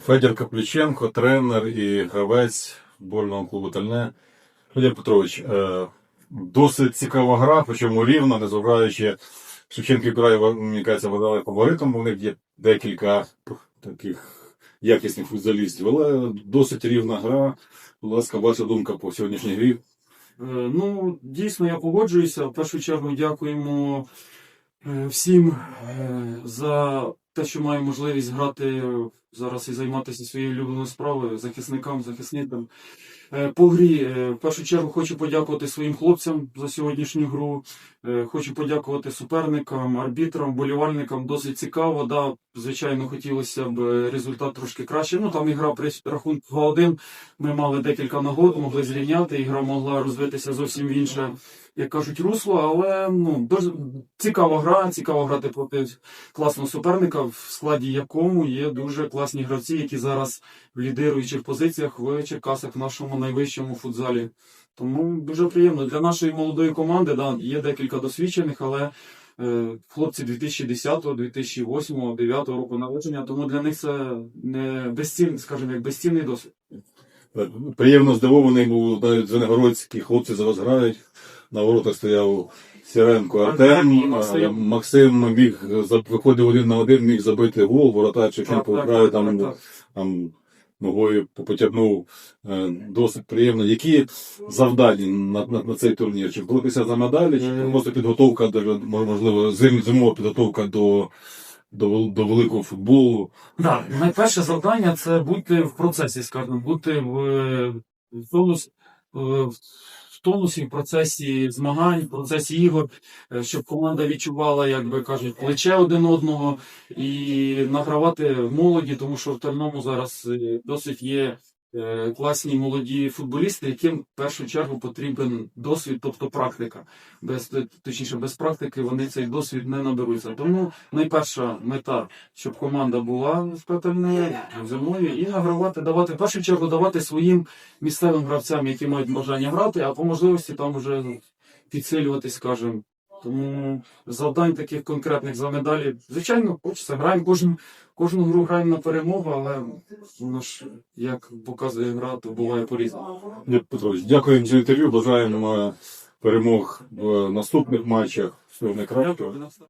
Федір Капліченко, тренер і гравець футбольного клубу Тальне. Федір Петрович, е, досить цікава гра, причому рівна, незважаючи Шевченко і Край, мені кажеться, видали фаворитом, бо в них є декілька таких якісних футболістів, але досить рівна гра. Будь ласка, ваша думка по сьогоднішній грі. Е, Ну, дійсно, я погоджуюся. В першу чергу дякуємо е, всім за те, що маємо можливість грати зараз і займатися своєю улюбленою справою, захисникам, захисникам. Е, По грі, е, в першу чергу, хочу подякувати своїм хлопцям за сьогоднішню гру. Е, Хочу подякувати суперникам, арбітрам, болівальникам. Досить цікаво. Да, звичайно, хотілося б е, результат трошки краще. Ну там ігра при рахунку 2-1. Ми мали декілька нагод, могли зрівняти. Ігра могла розвитися зовсім інше, як кажуть, русло. Але ну дуже цікава гра, цікаво грати проти класного суперника, в складі якому є дуже класні гравці, які зараз в лідируючих позиціях в Черкасах в нашому найвищому футзалі. Тому дуже приємно для нашої молодої команди. Да, є декілька досвідчених, але е, хлопці 2010, 2008, 2009 року народження, тому для них це не безцінний, скажімо, як безцінний досвід. Приємно здивований був навіть Звенигородські хлопці зараз грають. На воротах стояв Сіренко Артем Максим. Максим міг виходив один на один, міг забити гол, ворота Шевченко вкрай там, так. там ногою потягнув. Е, Досить приємно. Які завдання на, на, на цей турнір? Чи боротися за медалі, чи Е. просто підготовка, даже, можливо, зим, зимова підготовка до, до, до великого футболу? Так, найперше завдання це бути в процесі, скажімо, бути в, в, тонус, в тонусі, в процесі змагань, в процесі ігор, е, щоб команда відчувала, як би кажуть, плече один одного і награвати в молоді, тому що в Терному зараз е, досить є е, класні молоді футболісти, яким в першу чергу потрібен досвід, тобто практика. Без точніше, без практики вони цей досвід не наберуться. Тому найперша мета, щоб команда була спитальною, зимою, і награвати, давати в першу чергу давати своїм місцевим гравцям, які мають бажання грати, а по можливості там вже підсилюватись, скажімо. Тому завдань таких конкретних за медалі, звичайно, хочеться. Граємо кожну, кожну гру граємо на перемогу, але воно ж як показує гра, то буває по-різному. Петрович, дякуємо за інтерв'ю. Бажаємо е, перемог в наступних матчах. Всього найкращого.